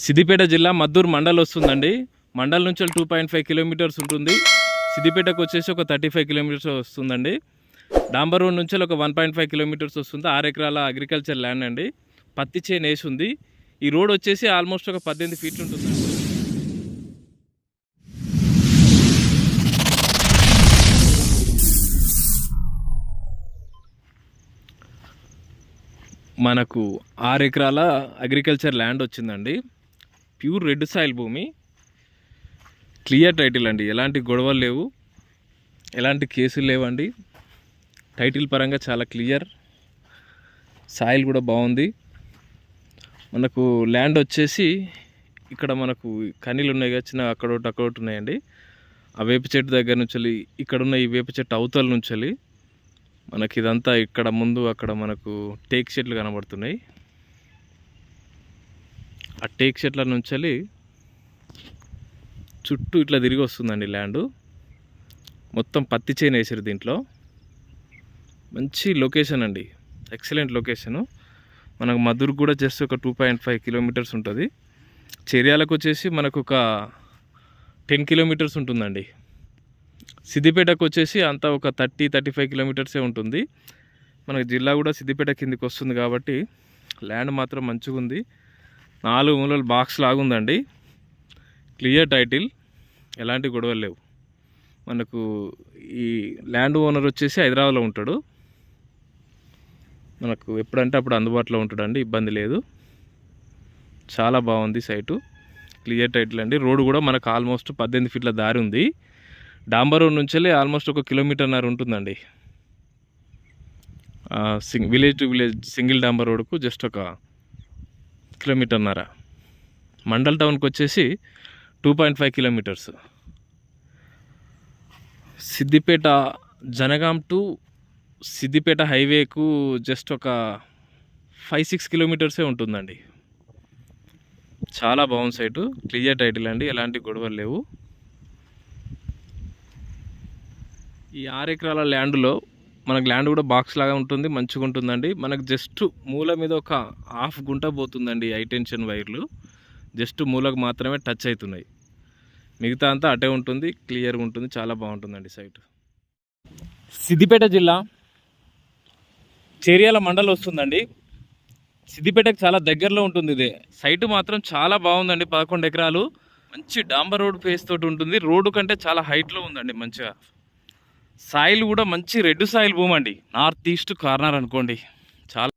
సిద్దిపేట జిల్లా మద్దూరు మండల్ వస్తుందండి. మండల్ నుంచి టూ పాయింట్ ఫైవ్ కిలోమీటర్స్ ఉంటుంది. సిద్దిపేటకు వచ్చేసి ఒక థర్టీ ఫైవ్ కిలోమీటర్స్ వస్తుందండి. డాంబర్ రోడ్ నుంచి ఒక వన్ పాయింట్ ఫైవ్ కిలోమీటర్స్ వస్తుంది. ఆరు ఎకరాల అగ్రికల్చర్ ల్యాండ్ అండి. పత్తి చేను వేసి ఉంది. ఈ రోడ్ వచ్చేసి ఆల్మోస్ట్ ఒక పద్దెనిమిది ఫీట్లు ఉంటుంది. మనకు ఆరు ఎకరాల అగ్రికల్చర్ ల్యాండ్ వచ్చిందండి. ప్యూర్ రెడ్ సాయిల్ భూమి. క్లియర్ టైటిల్ అండి. ఎలాంటి గొడవలు లేవు. ఎలాంటి కేసులు లేవండి. టైటిల్ పరంగా చాలా క్లియర్. సాయిల్ కూడా బాగుంది. మనకు ల్యాండ్ వచ్చేసి ఇక్కడ మనకు కనీలు ఉన్నాయి కదా చిన్న అక్కడ ఒకటి అక్కడ ఒకటి ఉన్నాయండి. ఆ వేప చెట్టు దగ్గర నుంచి వెళ్ళి ఇక్కడ ఉన్న ఈ వేప చెట్టు అవతల నుంచి వెళ్ళి మనకి ఇదంతా ఇక్కడ ముందు అక్కడ మనకు టేక్ చెట్లు కనబడుతున్నాయి. ఆ టేక్ చెట్ల నుంచి వెళ్ళి చుట్టూ ఇట్లా తిరిగి వస్తుందండి ల్యాండ్. మొత్తం పత్తి చేను వేసారు దీంట్లో. మంచి లొకేషన్ అండి. Excellent location. మనకు మధుర్ కూడా జస్ట్ ఒక టూ పాయింట్ ఫైవ్ కిలోమీటర్స్ ఉంటుంది. చర్యాలకు వచ్చేసి మనకు ఒక టెన్ కిలోమీటర్స్ ఉంటుందండి. సిద్దిపేటకు వచ్చేసి అంతా ఒక థర్టీ థర్టీ ఫైవ్ కిలోమీటర్సే ఉంటుంది. మనకు జిల్లా కూడా సిద్దిపేట కిందికి వస్తుంది కాబట్టి ల్యాండ్ మాత్రం మంచిగా ఉంది నాలుగు మూలలు బాక్స్ లాగుందండి. క్లియర్ టైటిల్ ఎలాంటి గొడవలు లేవు. మనకు ఈ ల్యాండ్ ఓనర్ వచ్చేసి హైదరాబాద్లో ఉంటాడు. మనకు ఎప్పుడంటే అప్పుడు అందుబాటులో ఉంటాడండి ఇబ్బంది లేదు. చాలా బాగుంది సైటు. క్లియర్ టైటిల్ అండి. రోడ్ కూడా మనకు ఆల్మోస్ట్ పద్దెనిమిది ఫీట్ల దారి ఉంది. డాంబర్ రోడ్ నుంచి వెళ్ళి ఆల్మోస్ట్ ఒక కిలోమీటర్న్నర ఉంటుందండి. సింగ్ విలేజ్ టు విలేజ్ సింగిల్ డాంబర్ రోడ్కు జస్ట్ ఒక కిలోమీటర్న్నర. మండల్ టౌన్కి వచ్చేసి two point five kilometres. Siddipet Jangaon to Siddipet హైవేకు just ఒక ఫైవ్ సిక్స్ కిలోమీటర్సే ఉంటుందండి. చాలా బాగుంది సైటు క్లియర్ టైటిల్ అండి ఎలాంటి గొడవలు లేవు. ఈ ఆరు ఎకరాల ల్యాండ్లో మనకు ల్యాండ్ కూడా బాక్స్ లాగా ఉంటుంది మంచిగా ఉంటుందండి. మనకు జస్ట్ మూల మీద ఒక హాఫ్ గుంట పోతుందండి హై టెన్షన్ వైర్లు. జస్ట్ మూలకు మాత్రమే టచ్ అవుతున్నాయి. మిగతా అంతా అటే ఉంటుంది క్లియర్గా ఉంటుంది చాలా బాగుంటుందండి సైట్ సిద్దిపేట జిల్లా చేరియాల మండలం వస్తుందండి. సిద్దిపేటకు చాలా దగ్గరలో ఉంటుంది ఇది. సైట్ మాత్రం చాలా బాగుందండి పదకొండు ఎకరాలు. మంచి డాంబర్ రోడ్ ఫేస్ తోటి ఉంటుంది. రోడ్డు కంటే చాలా హైట్లో ఉందండి మంచిగా. సాయిల్ కూడా మంచి రెడ్ సాయిల్ భూమి అండి. నార్త్ ఈస్ట్ కార్నర్ అనుకోండి. చాలా